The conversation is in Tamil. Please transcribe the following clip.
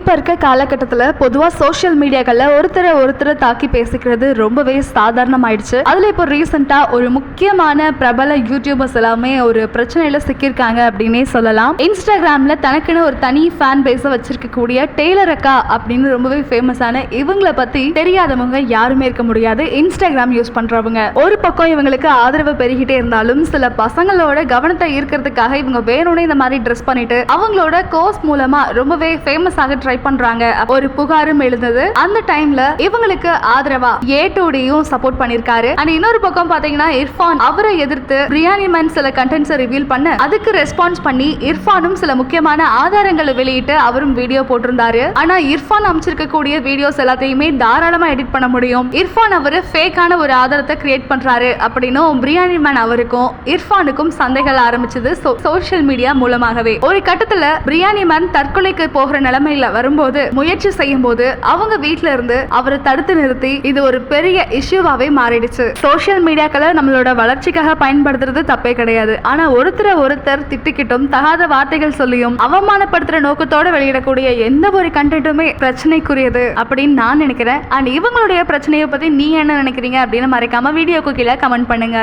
இப்போ இருக்க காலகட்டத்தில் பொதுவாக சோஷியல் மீடியாக்களில் ஒருத்தரை ஒருத்தரை தாக்கி பேசிக்கிறது ரொம்பவே சாதாரணமாயிடுச்சு. அதில் இப்போ ரீசெண்டாக ஒரு முக்கியமான பிரபல யூடியூபர்ஸ் எல்லாமே ஒரு பிரச்சனையில் சிக்கியிருக்காங்க அப்படின்னே சொல்லலாம். இன்ஸ்டாகிராமில் தனக்குன்னு ஒரு தனி ஃபேன் பேஸை வச்சிருக்கக்கூடிய டெய்லர் அக்கா அப்படின்னு ரொம்பவே ஃபேமஸான இவங்களை பற்றி தெரியாதவங்க யாருமே இருக்க முடியாது. இன்ஸ்டாகிராம் யூஸ் பண்ணுறவங்க ஒரு பக்கம் இவங்களுக்கு ஆதரவு பெருகிட்டே இருந்தாலும் சில பசங்களோட கவனத்தை ஈர்க்கிறதுக்காக இவங்க வேணும்னே இந்த மாதிரி ட்ரெஸ் பண்ணிட்டு அவங்களோட கோர்ஸ் மூலமா ரொம்பவே ஃபேமஸ் ஆக ட்ரை பண்றாங்க. ஒரு புகாரும் எழுந்தது. அந்த டைம்ல இவங்களுக்கு ஆதரவா ஏ சப்போர்ட் பண்ணிருக்காரு. அண்ட் இன்னொரு பக்கம் பாத்தீங்கன்னா இர்ஃபான் அவரை எதிர்த்து பிரியாணி மேன் சில கண்டென்ட்ஸை ரிவீல் பண்ண அதுக்கு ரெஸ்பான்ஸ் பண்ணி இர்ஃபானும் சில முக்கியமான ஆதாரங்களை வெளியிட்டு அவரும் வீடியோ போட்டிருந்தாரு. ஆனா இர்ஃபான் அமைச்சிருக்கக்கூடிய வீடியோஸ் எல்லாத்தையுமே தாராளமா எடிட் பண்ண முடியும். இர்ஃபான் அவரு ஃபேக்கான ஒரு ஆதாரத்தை கிரியேட் பண்றாரு அப்படின்னும் பிரியாணி மேன் அவருக்கும் இர்ஃபானுக்கும் சந்தைகள் ஆரம்பிச்சது சோஷியல் மீடியா மூலமாகவே. ஒரு கட்டத்துல பிரியாணி மேன் தற்கொலைக்கு போகிற நிலைமையில வரும்போது முயற்சி செய்யும் போது அவங்க வீட்டுல இருந்து அவரை தடுத்து நிறுத்தி இது ஒரு பெரிய இஷ்யூவாவே மாறிடுச்சு. சோஷியல் மீடியாக்களை நம்மளோட வளர்ச்சிக்காக பயன்படுத்துறது தப்பே கிடையாது. ஆனா ஒருத்தரை ஒருத்தர் திட்டிக்கிட்டும் தகாத வார்த்தைகள் சொல்லியும் அவமானப்படுத்துற நோக்கத்தோட வெளியிடக்கூடிய எந்த ஒரு கண்டென்ட்டுமே பிரச்சனைக்குரியது அப்படின்னு நான் நினைக்கிறேன். அண்ட் இவங்களுடைய பிரச்சனையை பத்தி நீ என்ன நினைக்கிறீங்க அப்படின்னு மறைக்காம வீடியோக்கு கீழே கமெண்ட் பண்ணுங்க.